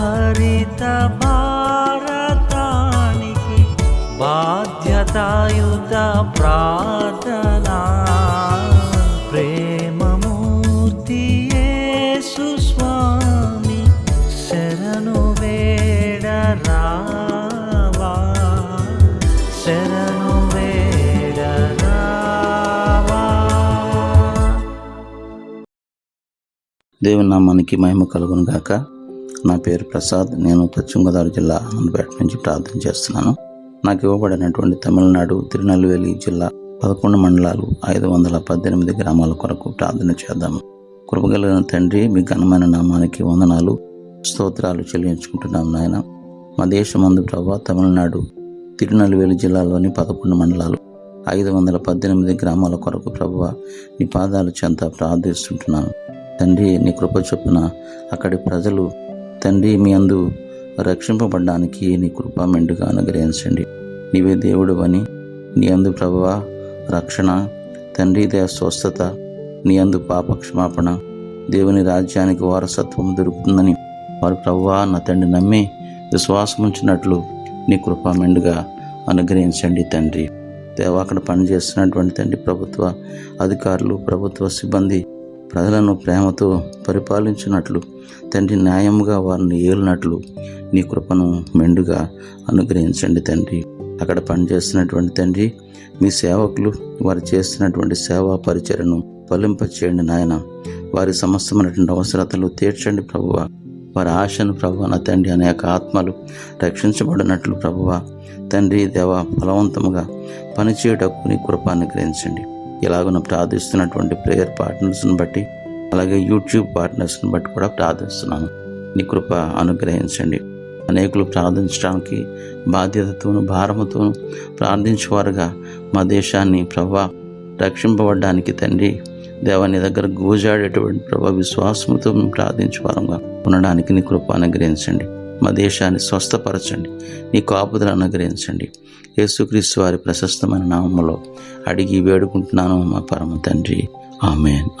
హరిత భారతానికి బాధ్యతాయుత ప్రార్థనా. ప్రేమమూర్తి స్వామి శరణు వేడరా దేవుని నామానికి మహిమ కలుగును గాక నా పేరు ప్రసాద్. నేను పశ్చిమ గోదావరి జిల్లా ఆనందపేట నుంచి ప్రార్థన చేస్తున్నాను. నాకు ఇవ్వబడినటువంటి తమిళనాడు తిరునెల్వేలి జిల్లా పదకొండు మండలాలు ఐదు వందల పద్దెనిమిది గ్రామాల కొరకు ప్రార్థన చేద్దాము కృపగలిగిన తండ్రి మీ ఘనమైన నామానికి వందనాలు స్తోత్రాలు చెల్లించుకుంటున్నాం నాయన. మా దేశమందు ప్రభా తమిళనాడు తిరునెల్వేలి జిల్లాలోని పదకొండు మండలాలు ఐదు వందల పద్దెనిమిది గ్రామాల కొరకు ప్రభువ నీ పాదాలు చెంత ప్రార్థిస్తుంటున్నాను తండ్రి నీ కృప చొప్పున అక్కడి ప్రజలు తండ్రి మీ అందు రక్షింపబడడానికి నీ కృప మెండుగా అనుగ్రహించండి. నీవే దేవుడు అని నీ అందు ప్రభువ రక్షణ తండ్రి దే స్వస్థత నీ అందు పాప క్షమాపణ దేవుని రాజ్యానికి వారసత్వం దొరుకుతుందని వారు ప్రభువా నా తండ్రి నమ్మి విశ్వాసం ఉంచినట్లు నీ కృప మెండుగా అనుగ్రహించండి తండ్రి. దేవా అక్కడ పనిచేస్తున్నటువంటి తండ్రి ప్రభుత్వ అధికారులు ప్రభుత్వ సిబ్బంది ప్రజలను ప్రేమతో పరిపాలించినట్లు తండ్రి న్యాయముగా వారిని ఏలినట్లు నీ కృపను మెండుగా అనుగ్రహించండి తండ్రి. అక్కడ పనిచేస్తున్నటువంటి తండ్రి మీ సేవకులు వారు చేస్తున్నటువంటి సేవా పరిచయను ఫలింపచేయండి నాయన. వారి సమస్తమైనటువంటి అవసరతలు తీర్చండి ప్రభువ. వారి ఆశను ప్రభు నా తండ్రి అనేక ఆత్మలు రక్షించబడినట్లు ప్రభువ. తండ్రి దేవ ఫలవంతముగా పనిచేయటకు నీ కృప అనుగ్రహించండి. ఇలాగున ప్రార్థిస్తున్నటువంటి ప్రేయర్ పార్ట్నర్స్ని బట్టి అలాగే యూట్యూబ్ పార్ట్నర్స్ని బట్టి కూడా ప్రార్థిస్తున్నాను నీ కృప అనుగ్రహించండి. అనేకులు ప్రార్థించడానికి బాధ్యతతోనూ భారముతోనూ ప్రార్థించేవారుగా మా దేశాన్ని ప్రభా. రక్షింపబడడానికి తండ్రి దేవాని దగ్గర గోజాడేటువంటి ప్రభా విశ్వాసముతో మేము ప్రార్థించేవారంగా ఉండడానికి నీ కృప అనుగ్రహించండి. మా దేశాన్ని స్వస్థపరచండి. నీ కాపుదలు అనుగ్రహించండి. యేసుక్రీస్తు వారి ప్రశస్తమైన నామములో అడిగి వేడుకుంటున్నాను మా పరమ తండ్రి. ఆమెన్.